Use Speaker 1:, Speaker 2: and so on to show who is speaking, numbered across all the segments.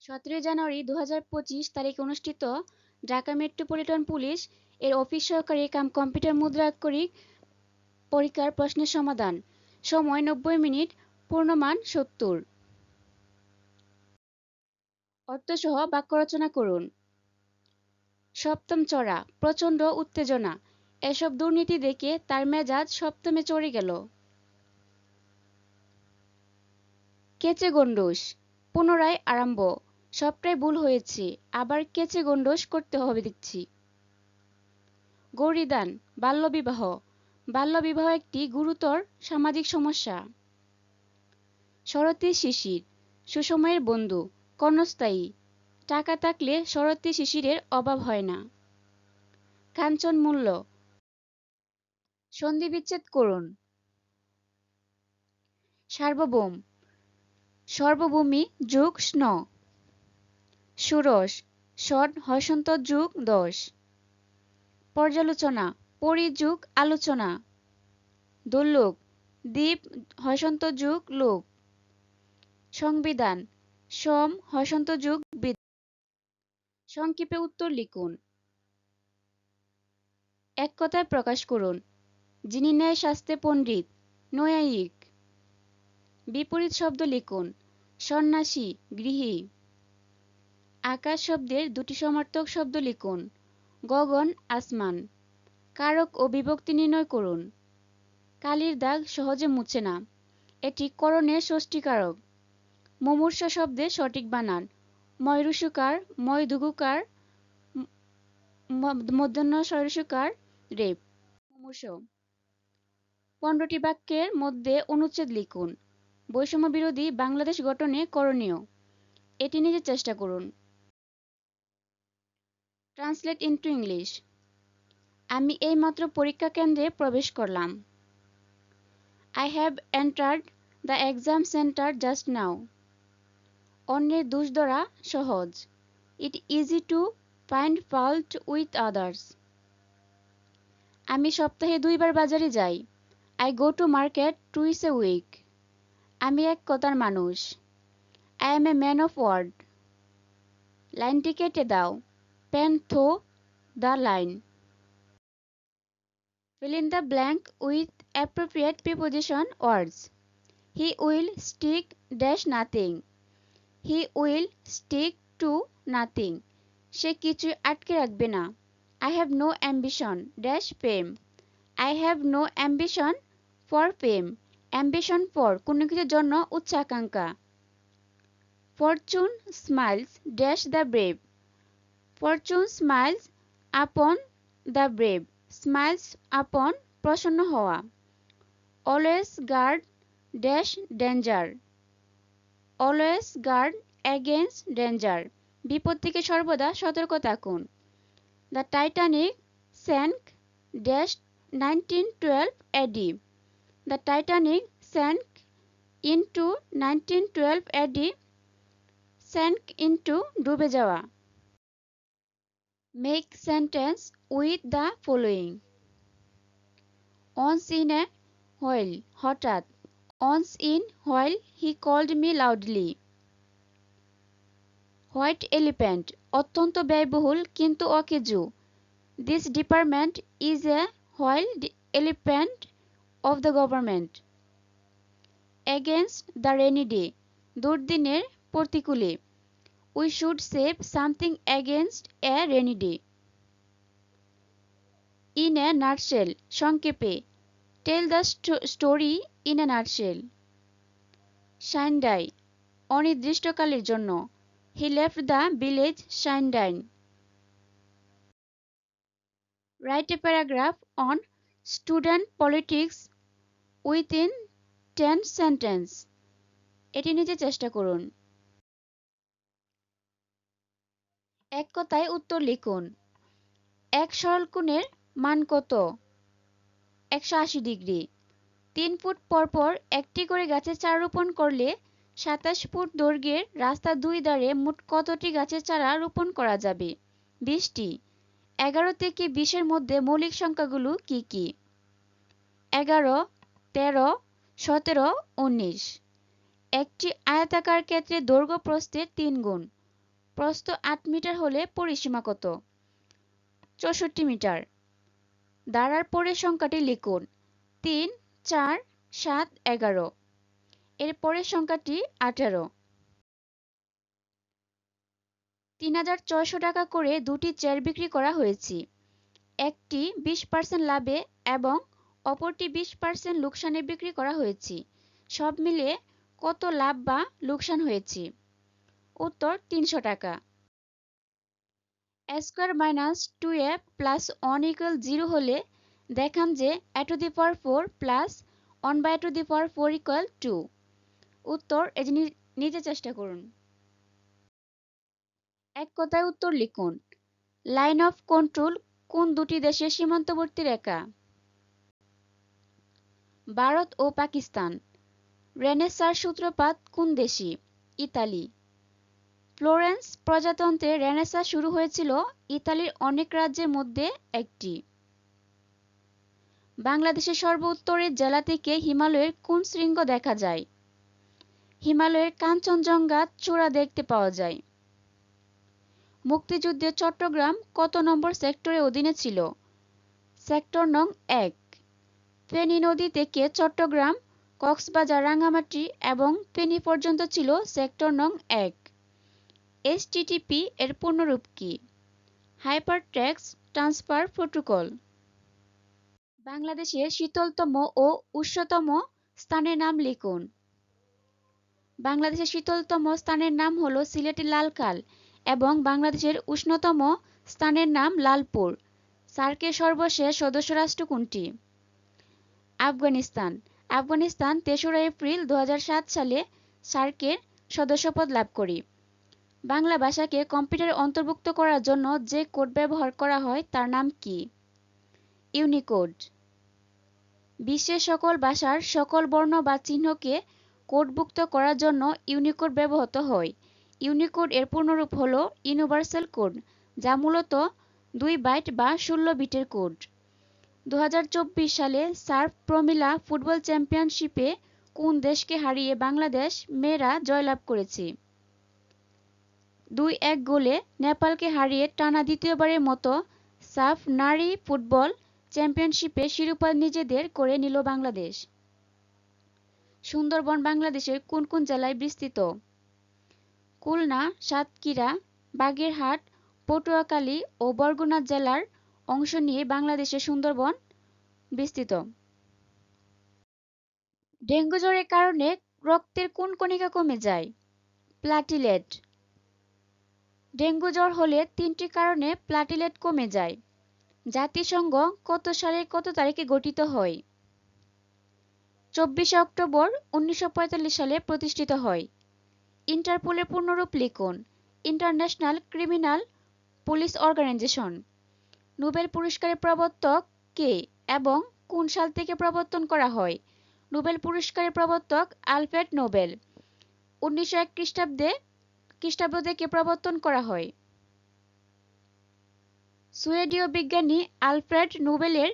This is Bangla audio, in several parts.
Speaker 1: সতেরোই জানুয়ারি দু তারিখে অনুষ্ঠিত ঢাকা মেট্রোপলিটন পুলিশ এর অফিস সহকারী কাম কম্পিউটার মুদ্রাক্ষরিক পরীক্ষার প্রশ্নের সমাধান। সময় নব্বই মিনিট, পূর্ণমান সত্তর। অর্থসহ বাক্য রচনা করুন। সপ্তম চড়া, প্রচণ্ড উত্তেজনা। এসব দুর্নীতি দেখে তার মেজাজ সপ্তমে চড়ে গেল। কেচে গণ্ডূষ পুনরায় আরম্ভ। সবটাই ভুল হয়েছে, আবার কেচে গণ্ডূষ করতে হবে দেখছি। গৌরীদান, বাল্যবিবাহ। বাল্যবিবাহ একটি গুরুতর সামাজিক সমস্যা। শরতের শিশির সুসময়ের বন্ধু, কর্ণস্থায়ী। টাকা থাকলে শরতের শিশিরের অভাব হয় না। কাঞ্চন মূল্য। সন্ধি বিচ্ছেদ করুন। সার্বভৌম। সর্বভূমি যুগ স্ন। ষোড়শ ষট হসন্ত যুগ দশ পর্যালোচনা পরিযুগ আলোচনা। দুর্লোক দ্বীপ, হসন্ত যুগ লোক সংবিধান, সম, হসন্ত যুগ সংক্ষেপে উত্তর লিখুন। এক কথায় প্রকাশ করুন। যিনি ন্যায় শাস্তে পণ্ডিত, নৈয়ায়িক। বিপরীত শব্দ লিখুন। সন্ন্যাসী, গৃহী। আকাশ শব্দের দুটি সমার্থক শব্দ লিখুন। গগন, আসমান। কারক ও বিভক্তি নির্ণয় করুন। কালির দাগ সহজে মুছে না। এটি করণের ষষ্ঠীকারক মুমূর্ষ শব্দে সঠিক বানান। ময়রুসুকার, ময়দুগুকার মধ্যাহ্ন সরসুকার রেপ। মুমূর্ষ। পনেরোটি বাক্যের মধ্যে অনুচ্ছেদ লিখুন। বৈষম্য বিরোধী বাংলাদেশ গঠনে করণীয়। এটি নিজে চেষ্টা করুন। ট্রান্সলেট ইন্টু ইংলিশ আমি এইমাত্র পরীক্ষা কেন্দ্রে প্রবেশ করলাম। I have entered the exam centre just now অন্যের দোষ ধরা সহজ। It easy to find fault with others আমি সপ্তাহে দুইবার বাজারে যাই। I go to market twice a week আমি এক কথার মানুষ। I am a man of word লাইনটি কেটে দাও। থো the line fill in the blank with appropriate preposition words. He will stick dash nothing. He will stick to nothing. সে কিছু আটকে রাখবে না। I have no ambition dash fame I have no ambition for fame ambition for কোনো কিছুর জন্য উচ্চাকাঙ্ক্ষা fortune smiles dash the brave fortune smiles upon the brave smiles upon প্রসন্ন হওয়া। Always guard dash danger always guard against danger বিপদ থেকে সর্বদা সতর্ক থাকুন। The Titanic sank dash nineteen twelve AD the Titanic sank into nineteen twelve AD sank into ডুবে যাওয়া। Make sentence with the following once in a while হঠাৎ। Once in while he called me loudly white elephant অত্যন্ত ব্যয়বহুল কিন্তু অকেজু। This department is a while elephant of the government against the rainy day দুর্দিনের প্রতিকূলে। We should save something against a rainy day in a nutshell সংক্ষেপে tell the story in a nutshell sine die অনির্দিষ্টকালের জন্য he left the village sine die write a paragraph on student politics within ten sentence এটি নিজে চেষ্টা করুন। এক কথায় উত্তর লিখুন। এক সরল কোণের মান কত? একশো আশি ডিগ্রি। তিন ফুট পরপর একটি করে গাছের চারা রোপণ করলে সাতাশ ফুট দৈর্ঘ্যের রাস্তার দুই ধারে মোট কতটি গাছের চারা রোপণ করা যাবে? বিশটি। এগারো থেকে বিশের মধ্যে মৌলিক সংখ্যাগুলো কি কি? এগারো, তেরো, সতেরো, উনিশ। একটি আয়তাকার ক্ষেত্রে দৈর্ঘ্য প্রস্থের তিন গুণ। প্রস্থ আট মিটার হলে পরিসীমা কত? চৌষট্টি মিটার। দাঁড়ার পরের সংখ্যাটি লিখুন। তিন, চার, সাত, এগারো। এর পরের সংখ্যাটি আঠারো। তিন হাজার ছয়শো টাকা করে দুটি চেয়ার বিক্রি করা হয়েছে। একটি বিশ পার্সেন্ট লাভে এবং অপরটি বিশ পার্সেন্ট লোকসানে বিক্রি করা হয়েছে। সব মিলিয়ে কত লাভ বা লোকসান হয়েছে? উত্তর তিনশো টাকা। Square minus two A plus one equal zero হলে দেখান যে A two the power four plus one by two the power four equal to উত্তর এই নিজে চেষ্টা করুন। এক কথায় উত্তর লিখুন। লাইন অফ কন্ট্রোল কোন দুটি দেশের সীমান্তবর্তী রেখা? ভারত ও পাকিস্তান। রেনেসার সূত্রপাত কোন দেশে ইতালি। ফ্লোরেন্স প্রজাতন্ত্রে রেনেসা শুরু হয়েছিল ইতালির অনেক রাজ্যের মধ্যে একটি। বাংলাদেশের সর্ব উত্তরের জেলা থেকে হিমালয়ের কোন শৃঙ্গ দেখা যায়। হিমালয়ের কাঞ্চনজঙ্ঘা চূড়া দেখতে পাওয়া যায়। মুক্তিযুদ্ধে চট্টগ্রাম কত নম্বর সেক্টরের অধীনে ছিল? সেক্টর নং এক। ফেনী নদী থেকে চট্টগ্রাম, কক্সবাজার, রাঙ্গামাটি এবং ফেনী পর্যন্ত ছিল সেক্টর নং এক। এইচটিটিপি এর পূর্ণরূপ কি? হাইপারটেক্সট ট্রান্সফার প্রোটোকল বাংলাদেশের শীতলতম ও উষ্ণতম স্থানের নাম লিখুন। বাংলাদেশের শীতলতম স্থানের নাম হল সিলেটের লালখাল এবং বাংলাদেশের উষ্ণতম স্থানের নাম লালপুর। সার্কের সর্বশেষ সদস্য রাষ্ট্র কোনটি? আফগানিস্তান। আফগানিস্তান তেসরা এপ্রিল দু হাজার সাত সালে সার্কের সদস্যপদ লাভ করে। বাংলা ভাষাকে কম্পিউটারে অন্তর্ভুক্ত করার জন্য যে কোড ব্যবহার করা হয়, তার নাম কি? ইউনিকোড। বিশ্বের সকল ভাষার সকল বর্ণ বা চিহ্নকে কোডভুক্ত করার জন্য ইউনিকোড ব্যবহৃত হয়। ইউনিকোড এর পূর্ণরূপ হল ইউনিভার্সাল কোড, যা মূলত দুই বাইট বা ষোলো বিটের কোড। দু হাজার চব্বিশ সালে সার্ফ প্রমিলা ফুটবল চ্যাম্পিয়নশিপে কোন দেশকে হারিয়ে বাংলাদেশ মেয়েরা জয়লাভ করেছে? দুই এক গোলে নেপালকে হারিয়ে টানা দ্বিতীয়বারের মতো সাফ নারী ফুটবল চ্যাম্পিয়নশিপে শিরোপা নিজেদের করে নিল বাংলাদেশ। সুন্দরবন বাংলাদেশের কোন কোন জেলায় বিস্তৃত? খুলনা, সাতক্ষীরা, বাগেরহাট, পটুয়াখালী ও বরগুনা জেলার অংশ নিয়ে বাংলাদেশের সুন্দরবন বিস্তৃত। ডেঙ্গু জ্বরের কারণে রক্তের কোন কণিকা কমে যায়? প্লাটিলেট ডেঙ্গু জ্বর হলে তিনটি কারণে প্লাটিলেট কমে যায়। জাতিসংঘ কত সালে কত তারিখে গঠিত হয়? চব্বিশে অক্টোবর উনিশশো পঁয়তাল্লিশ সালে প্রতিষ্ঠিত হয়। ইন্টারপোলের পূর্ণরূপ লিখুন, international criminal police organisation. Nobel পুরস্কারের প্রবর্তক কে এবং কোন সাল থেকে প্রবর্তন করা হয়? নোবেল পুরস্কারের প্রবর্তক আলফ্রেড নোবেল। উনিশশো এক খ্রিস্টাব্দে খ্রিস্টাব্দ প্রবর্তন করা হয়। সুয়েডীয় বিজ্ঞানী আলফ্রেড নোবেলের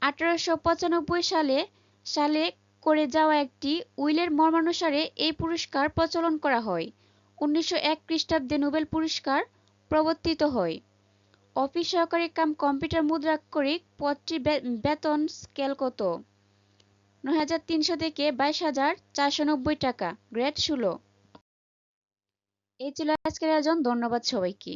Speaker 1: আঠারোশ পঁচানব্বই সালে সালে করে যাওয়া একটি উইলের মর্মানুসারে এই পুরস্কার প্রচলন করা হয়। উনিশশো এক খ্রিস্টাব্দে নোবেল পুরস্কার প্রবর্তিত হয়। অফিস সহকারী কাম কম্পিউটার মুদ্রাক্ষরিক পদটির বেতন স্কেল কত? নয় হাজার তিনশো থেকে বাইশ হাজার চারশো নব্বই টাকা। গ্রেড ষোলো। এই ছিল আজকের আয়োজন ধন্যবাদ সবাইকে।